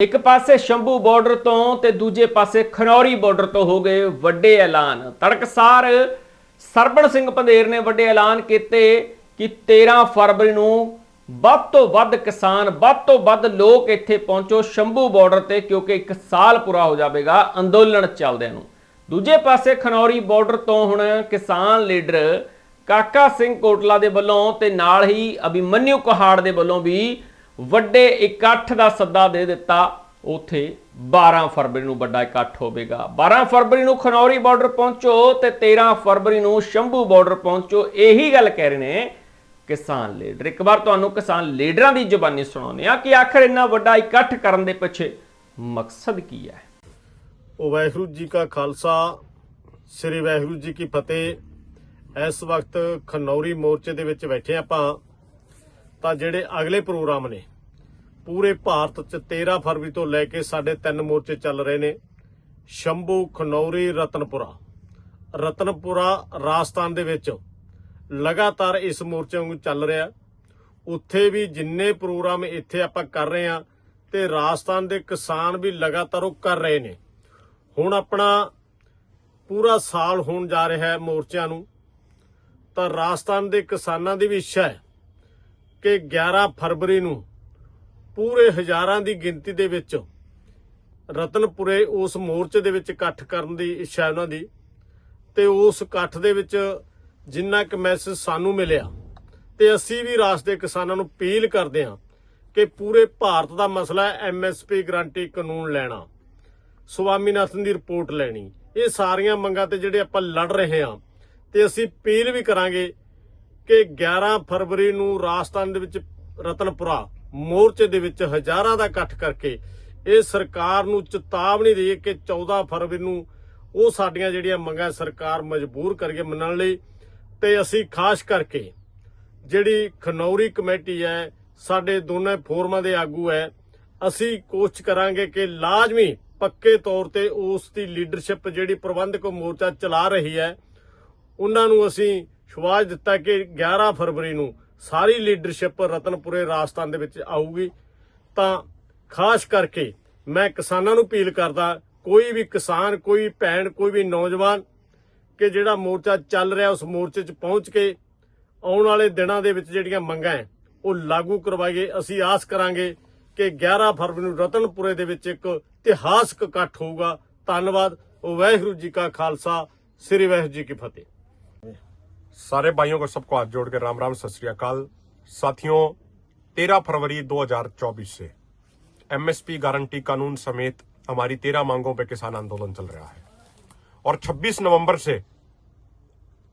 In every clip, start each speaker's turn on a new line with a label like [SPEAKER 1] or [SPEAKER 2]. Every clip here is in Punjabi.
[SPEAKER 1] ਇੱਕ ਪਾਸੇ ਸ਼ੰਭੂ ਬਾਰਡਰ ਤੋਂ ਤੇ ਦੂਜੇ ਪਾਸੇ ਖਨੌਰੀ ਬਾਰਡਰ ਤੋਂ ਹੋ ਗਏ ਵੱਡੇ ਐਲਾਨ। ਤੜਕਸਾਰ ਸਰਬਣ ਸਿੰਘ ਪੰਧੇਰ ਨੇ ਵੱਡੇ ਐਲਾਨ ਕੀਤੇ ਕਿ 13 ਫਰਵਰੀ ਨੂੰ ਵੱਧ ਤੋਂ ਵੱਧ ਕਿਸਾਨ, ਵੱਧ ਤੋਂ ਵੱਧ ਲੋਕ ਇੱਥੇ ਪਹੁੰਚੋ ਸ਼ੰਭੂ ਬਾਰਡਰ ਤੇ ਕਿਉਂਕਿ ਇੱਕ ਸਾਲ ਪੂਰਾ ਹੋ ਜਾਵੇਗਾ ਅੰਦੋਲਨ ਚੱਲਦਿਆਂ ਨੂੰ। ਦੂਜੇ ਪਾਸੇ ਖਨੌਰੀ ਬਾਰਡਰ ਤੋਂ ਹੁਣ ਕਿਸਾਨ ਲੀਡਰ ਕਾਕਾ ਸਿੰਘ ਕੋਟਲਾ ਦੇ ਵੱਲੋਂ ਤੇ ਨਾਲ ਹੀ ਅਭਿਮਨਿਊ ਕੁਹਾੜ ਦੇ ਵੱਲੋਂ ਵੀ ਵੱਡੇ ਇਕੱਠ ਦਾ ਸੱਦਾ ਦੇ ਦਿੱਤਾ, ਉਥੇ 12 ਫਰਵਰੀ ਨੂੰ ਵੱਡਾ ਇਕੱਠ ਹੋਵੇਗਾ। 12 ਫਰਵਰੀ ਨੂੰ ਖਨੌਰੀ ਬਾਰਡਰ ਪਹੁੰਚੋ ਤੇ 13 ਫਰਵਰੀ ਨੂੰ ਸ਼ੰਭੂ ਬਾਰਡਰ ਪਹੁੰਚੋ। ਇਹੀ ਗੱਲ ਕਹਿ ਰਹੇ ਨੇ ਕਿਸਾਨ ਲੀਡਰ। ਇੱਕ ਵਾਰ ਤੁਹਾਨੂੰ ਕਿਸਾਨ ਲੀਡਰਾਂ ਦੀ ਜ਼ੁਬਾਨੀ ਸੁਣਾਉਂਦੇ ਆ ਕਿ ਆਖਰ ਇੰਨਾ ਵੱਡਾ ਇਕੱਠ ਕਰਨ ਦੇ ਪਿੱਛੇ ਮਕਸਦ ਕੀ ਹੈ।
[SPEAKER 2] ਉਹ ਵਾਹਿਗੁਰੂ ਜੀ ਕਾ ਖਾਲਸਾ, ਸ੍ਰੀ ਵਾਹਿਗੁਰੂ ਜੀ ਕੀ ਫਤਿਹ। ਇਸ ਵਕਤ ਖਨੌਰੀ ਮੋਰਚੇ ਦੇ ਵਿੱਚ ਬੈਠੇ ਆਪਾਂ। ਤਾਂ ਜਿਹੜੇ ਅਗਲੇ ਪ੍ਰੋਗਰਾਮ ਨੇ, ਪੂਰੇ ਭਾਰਤ 'ਚ 13 ਫਰਵਰੀ ਤੋਂ ਲੈ ਕੇ ਸਾਡੇ ਤਿੰਨ ਮੋਰਚੇ ਚੱਲ ਰਹੇ ਨੇ, ਸ਼ੰਭੂ, ਖਨੌਰੀ, ਰਤਨਪੁਰਾ। ਰਤਨਪੁਰਾ ਰਾਜਸਥਾਨ ਦੇ ਵਿੱਚ ਲਗਾਤਾਰ ਇਸ ਮੋਰਚੇ ਨੂੰ ਚੱਲ ਰਿਹਾ। ਉੱਥੇ ਵੀ ਜਿੰਨੇ ਪ੍ਰੋਗਰਾਮ ਇੱਥੇ ਆਪਾਂ ਕਰ ਰਹੇ ਆ ਤੇ ਰਾਜਸਥਾਨ ਦੇ ਕਿਸਾਨ ਵੀ ਲਗਾਤਾਰ ਉਹ ਕਰ ਰਹੇ ਨੇ। ਹੁਣ ਆਪਣਾ ਪੂਰਾ ਸਾਲ ਹੋਣ ਜਾ ਰਿਹਾ ਹੈ ਮੋਰਚਿਆਂ ਨੂੰ। ਤਾਂ ਰਾਜਸਥਾਨ ਦੇ ਕਿਸਾਨਾਂ ਦੀ ਵੀ ਇੱਛਾ ਹੈ ਕਿ 11 ਫਰਵਰੀ ਨੂੰ ਪੂਰੇ ਹਜ਼ਾਰਾਂ ਦੀ ਗਿਣਤੀ ਦੇ ਵਿੱਚ ਰਤਨਪੁਰੇ ਉਸ ਮੋਰਚੇ ਦੇ ਵਿੱਚ ਇਕੱਠ ਕਰਨ ਦੀ ਇੱਛਾ ਉਹਨਾਂ ਦੀ। ਤੇ ਉਸ ਇਕੱਠ ਦੇ ਵਿੱਚ ਜਿੰਨਾ ਕੁ ਮੈਸੇਜ ਸਾਨੂੰ ਮਿਲਿਆ, ਤੇ ਅਸੀਂ ਵੀ ਰਾਜ ਦੇ ਕਿਸਾਨਾਂ ਨੂੰ ਅਪੀਲ ਕਰਦੇ ਹਾਂ ਕਿ ਪੂਰੇ ਭਾਰਤ ਦਾ ਮਸਲਾ ਹੈ ਐਮਐਸਪੀ ਗਰੰਟੀ ਕਾਨੂੰਨ ਲੈਣਾ। ਸਵਾਮੀਨਾਥਨ ਦੀ ਰਿਪੋਰਟ ਲੈਣੀ। ਇਹ ਸਾਰੀਆਂ ਮੰਗਾਂ ਤੇ ਜਿਹੜੇ ਆਪਾਂ ਲੜ ਰਹੇ ਹਾਂ, ਤੇ ਅਸੀਂ ਅਪੀਲ ਵੀ ਕਰਾਂਗੇ ਕਿ 11 ਫਰਵਰੀ ਨੂੰ ਰਾਜਸਥਾਨ ਦੇ ਵਿੱਚ ਰਤਨਪੁਰਾ, ਮੋਰਚੇ ਦੇ ਵਿੱਚ ਹਜ਼ਾਰਾਂ ਦਾ ਇਕੱਠ ਕਰਕੇ ਇਹ ਸਰਕਾਰ ਨੂੰ ਚੇਤਾਵਨੀ ਦੇਈਏ ਕਿ 14 ਫਰਵਰੀ ਨੂੰ ਉਹ ਸਾਡੀਆਂ ਜਿਹੜੀਆਂ ਮੰਗਾਂ ਸਰਕਾਰ ਮਜਬੂਰ ਕਰਕੇ ਮੰਨਣ ਲਈ। ਤੇ ਅਸੀਂ ਖਾਸ ਕਰਕੇ ਜਿਹੜੀ ਖਨੌਰੀ ਕਮੇਟੀ ਹੈ, ਸਾਡੇ ਦੋਨੇ ਫੋਰਮਾਂ ਦੇ ਆਗੂ ਹੈ, ਅਸੀਂ ਕੋਸ਼ਿਸ਼ ਕਰਾਂਗੇ ਕਿ ਲਾਜ਼ਮੀ ਪੱਕੇ ਤੌਰ ਤੇ ਉਸ ਦੀ ਲੀਡਰਸ਼ਿਪ ਜਿਹੜੀ ਪ੍ਰਬੰਧਕ ਮੋਰਚਾ ਚਲਾ ਰਹੀ ਹੈ, ਉਹਨਾਂ ਨੂੰ ਅਸੀਂ ਸ਼ਵਾਜ ਦਿੱਤਾ ਕਿ 11 ਫਰਵਰੀ ਨੂੰ ਸਾਰੀ ਲੀਡਰਸ਼ਿਪ ਰਤਨਪੁਰੇ ਰਾਜਸਥਾਨ ਦੇ ਵਿੱਚ ਆਊਗੀ। ਤਾਂ ਖਾਸ ਕਰਕੇ ਮੈਂ ਕਿਸਾਨਾਂ ਨੂੰ ਅਪੀਲ ਕਰਦਾ, ਕੋਈ ਵੀ ਕਿਸਾਨ, ਕੋਈ ਭੈਣ, ਕੋਈ ਵੀ ਨੌਜਵਾਨ ਕਿ ਜਿਹੜਾ ਮੋਰਚਾ ਚੱਲ ਰਿਹਾ ਉਸ ਮੋਰਚੇ 'ਚ ਪਹੁੰਚ ਕੇ ਆਉਣ ਵਾਲੇ ਦਿਨਾਂ ਦੇ ਵਿੱਚ ਜਿਹੜੀਆਂ ਮੰਗਾਂ ਹੈ, ਉਹ ਲਾਗੂ ਕਰਵਾਈਏ। ਅਸੀਂ ਆਸ ਕਰਾਂਗੇ ਕਿ 11 ਫਰਵਰੀ ਨੂੰ ਰਤਨਪੁਰੇ ਦੇ ਵਿੱਚ ਇੱਕ ਇਤਿਹਾਸਕ ਇਕੱਠ ਹੋਊਗਾ। ਧੰਨਵਾਦ। ਵਾਹਿਗੁਰੂ ਜੀ ਕਾ ਖਾਲਸਾ। ਸ੍ਰੀ ਵਾਹਿਗੁਰੂ ਜੀ ਕੀ ਫਤਿਹ।
[SPEAKER 3] सारे भाइयों को सबको हाथ जोड़ के राम राम, सत श्री अकाल। साथियों 13 फरवरी 2024 से एमएसपी गारंटी कानून समेत हमारी 13 मांगों पर किसान आंदोलन चल रहा है। और 26 नवंबर से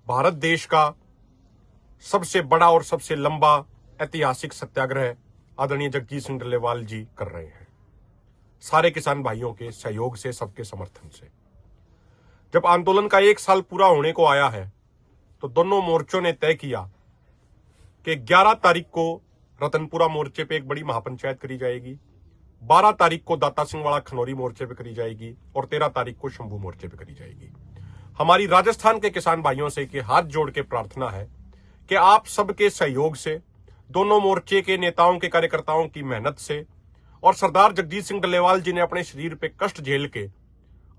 [SPEAKER 3] भारत देश का सबसे बड़ा और सबसे लंबा ऐतिहासिक सत्याग्रह आदरणीय जगजीत सिंह डल्लेवाल जी कर रहे हैं। सारे किसान भाइयों के सहयोग से, सबके समर्थन से। जब आंदोलन का एक साल पूरा होने को आया है तो दोनों मोर्चों ने तय किया कि 11 तारीख को रतनपुरा मोर्चे पे एक बड़ी महापंचायत करी जाएगी 12 तारीख को दाता सिंह वाला खनौरी मोर्चे पे करी जाएगी और 13 तारीख को शंभू मोर्चे पे करी जाएगी। हमारी राजस्थान के किसान भाइयों से कि हाथ जोड़ के प्रार्थना है कि आप सबके सहयोग से, दोनों मोर्चे के नेताओं के कार्यकर्ताओं की मेहनत से और सरदार जगजीत सिंह डल्लेवाल जी ने अपने शरीर पे कष्ट झेल के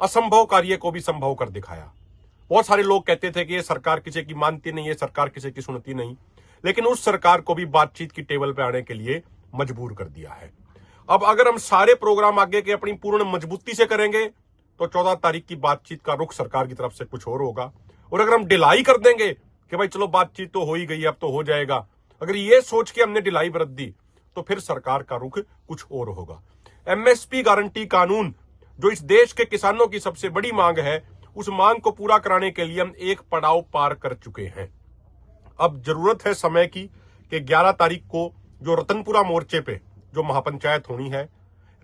[SPEAKER 3] असंभव कार्य को भी संभव कर दिखाया। बहुत सारे लोग कहते थे कि ये सरकार किसी की मानती नहीं है सरकार किसी की सुनती नहीं। लेकिन उस सरकार को भी बातचीत की टेबल पर आने के लिए मजबूर कर दिया है। अब अगर हम सारे प्रोग्राम आगे के अपनी पूर्ण मजबूती से करेंगे तो चौदह तारीख की बातचीत का रुख सरकार की तरफ़ से कुछ और होगा। और अगर हम डिलाई कर देंगे कि भाई चलो बातचीत तो हो ही गई, अब तो हो जाएगा, अगर ये सोच के हमने डिलाई बरत दी तो फिर सरकार का रुख कुछ और होगा। एमएसपी गारंटी कानून, जो इस देश के किसानों की सबसे बड़ी मांग है उस मांग को पूरा कराने के लिए हम एक पड़ाव पार कर चुके हैं। अब ज़रूरत है समय की कि 11 तारीख को जो रतनपुरा मोर्चे पे जो महापंचायत होनी है,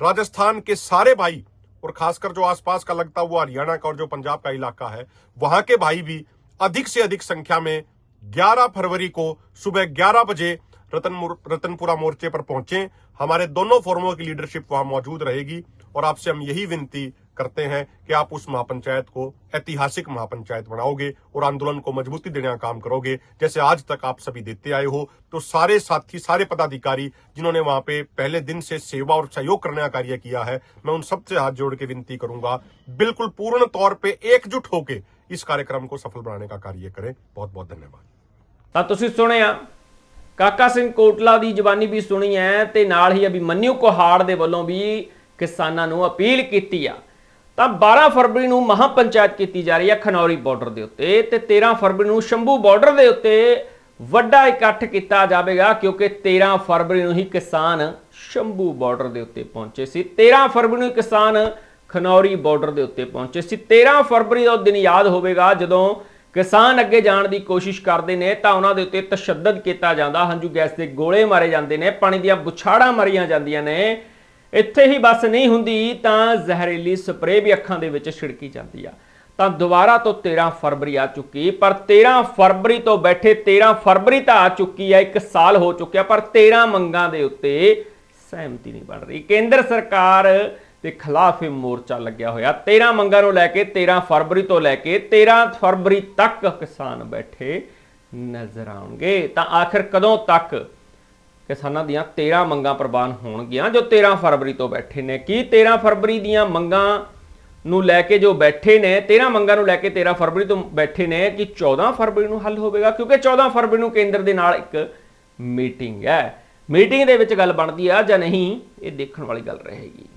[SPEAKER 3] राजस्थान के सारे भाई और खासकर जो आसपास का लगता हुआ हरियाणा का और जो पंजाब का इलाका है, वहाँ के भाई भी अधिक से अधिक संख्या में 11 फरवरी को सुबह 11 बजे रतन रतनपुरा मोर्चे पर पहुँचे। हमारे दोनों फोरमों की लीडरशिप वहाँ मौजूद रहेगी और आपसे हम यही विनती करते हैं कि आप उस महापंचायत को ऐतिहासिक महापंचायत बनाओगे और आंदोलन को मजबूती देने का काम करोगे जैसे आज तक आप सभी देते आए हो तो सारे साथी सारे पदाधिकारी जिन्होंने वहां पे पहले दिन से सेवा और सहयोग करने का कार्य किया है मैं उन सबसे हाथ जोड़ के विनती करूंगा बिल्कुल पूर्ण तौर पे एकजुट होके इस कार्यक्रम को सफल बनाने का कार्य करें बहुत बहुत धन्यवाद
[SPEAKER 1] ਤਾਂ ਤੁਸੀਂ ਸੁਣਿਆ ਕਾਕਾ ਸਿੰਘ ਕੋਟਲਾ ਦੀ ਜ਼ਬਾਨੀ ਵੀ ਸੁਣੀ ਹੈ ਤੇ ਨਾਲ ਹੀ ਅਭਿਮਨਿਊ ਕੋਹਾੜ ਦੇ ਵੱਲੋਂ ਵੀ ਕਿਸਾਨਾਂ ਨੂੰ ਅਪੀਲ ਕੀਤੀ ਆ ਤਾਂ 12 ਫਰਵਰੀ ਨੂੰ ਮਹਾਪੰਚਾਇਤ ਕੀਤੀ ਜਾ ਰਹੀ ਹੈ ਖਨੌਰੀ ਬਾਰਡਰ ਦੇ ਉੱਤੇ ਤੇ 13 ਫਰਵਰੀ ਨੂੰ ਸ਼ੰਭੂ ਬਾਰਡਰ ਦੇ ਉੱਤੇ ਵੱਡਾ ਇਕੱਠ ਕੀਤਾ ਜਾਵੇਗਾ ਕਿਉਂਕਿ 13 ਫਰਵਰੀ ਨੂੰ ਹੀ ਕਿਸਾਨ ਸ਼ੰਭੂ ਬਾਰਡਰ ਦੇ ਉੱਤੇ ਪਹੁੰਚੇ ਸੀ। 13 ਫਰਵਰੀ ਨੂੰ ਕਿਸਾਨ ਖਨੌਰੀ ਬਾਰਡਰ ਦੇ ਉੱਤੇ ਪਹੁੰਚੇ ਸੀ। 13 ਫਰਵਰੀ ਦਾ ਉਹ ਦਿਨ ਯਾਦ ਹੋਵੇਗਾ ਜਦੋਂ ਕਿਸਾਨ ਅੱਗੇ ਜਾਣ ਦੀ ਕੋਸ਼ਿਸ਼ ਕਰਦੇ ਨੇ ਤਾਂ ਉਹਨਾਂ ਦੇ ਉੱਤੇ ਤਸ਼ੱਦਦ ਕੀਤਾ ਜਾਂਦਾ। ਹੰਝੂ ਗੈਸ ਦੇ ਗੋਲੇ ਮਾਰੇ ਜਾਂਦੇ ਨੇ, ਪਾਣੀ ਦੀਆਂ ਬੁਛਾੜਾਂ ਮਾਰੀਆਂ ਜਾਂਦੀਆਂ ਨੇ। ਇੱਥੇ ਹੀ ਬਸ ਨਹੀਂ ਹੁੰਦੀ, ਤਾਂ ਜ਼ਹਿਰੀਲੀ ਸਪਰੇਅ ਵੀ ਅੱਖਾਂ ਦੇ ਵਿੱਚ ਛਿੜਕੀ ਜਾਂਦੀ ਆ। ਤਾਂ ਦੁਬਾਰਾ ਤੋਂ 13 ਫਰਵਰੀ ਆ ਚੁੱਕੀ, ਪਰ 13 ਫਰਵਰੀ ਤੋਂ ਬੈਠੇ 13 ਫਰਵਰੀ ਤਾਂ ਆ ਚੁੱਕੀ ਆ, ਇੱਕ ਸਾਲ ਹੋ ਚੁੱਕਿਆ, ਪਰ 13 ਮੰਗਾਂ ਦੇ ਉੱਤੇ ਸਹਿਮਤੀ ਨਹੀਂ ਬਣ ਰਹੀ। ਕੇਂਦਰ ਸਰਕਾਰ ਦੇ ਖਿਲਾਫ ਇਹ ਮੋਰਚਾ ਲੱਗਿਆ ਹੋਇਆ। 13 ਮੰਗਾਂ ਨੂੰ ਲੈ ਕੇ 13 ਫਰਵਰੀ ਤੋਂ ਲੈ ਕੇ 13 ਫਰਵਰੀ ਤੱਕ ਕਿਸਾਨ ਬੈਠੇ ਨਜ਼ਰ ਆਉਣਗੇ। ਤਾਂ ਆਖਿਰ ਕਦੋਂ ਤੱਕ ਕਿਸਾਨਾਂ ਦੀਆਂ 13 ਮੰਗਾਂ ਪ੍ਰਵਾਨ ਹੋਣਗੀਆਂ, ਜੋ 13 ਫਰਵਰੀ ਤੋਂ ਬੈਠੇ ਨੇ। ਕੀ 13 ਫਰਵਰੀ ਦੀਆਂ ਮੰਗਾਂ ਨੂੰ ਲੈ ਕੇ ਜੋ ਬੈਠੇ ਨੇ 13 ਮੰਗਾਂ ਨੂੰ ਲੈ ਕੇ 13 ਫਰਵਰੀ ਤੋਂ ਬੈਠੇ ਨੇ, ਕਿ 14 ਫਰਵਰੀ ਨੂੰ ਹੱਲ ਹੋਵੇਗਾ? ਕਿਉਂਕਿ 14 ਫਰਵਰੀ ਨੂੰ ਕੇਂਦਰ ਦੇ ਨਾਲ ਇੱਕ ਮੀਟਿੰਗ ਹੈ। ਮੀਟਿੰਗ ਦੇ ਵਿੱਚ ਗੱਲ ਬਣਦੀ ਆ ਜਾਂ ਨਹੀਂ, ਇਹ ਦੇਖਣ ਵਾਲੀ ਗੱਲ ਰਹੇਗੀ।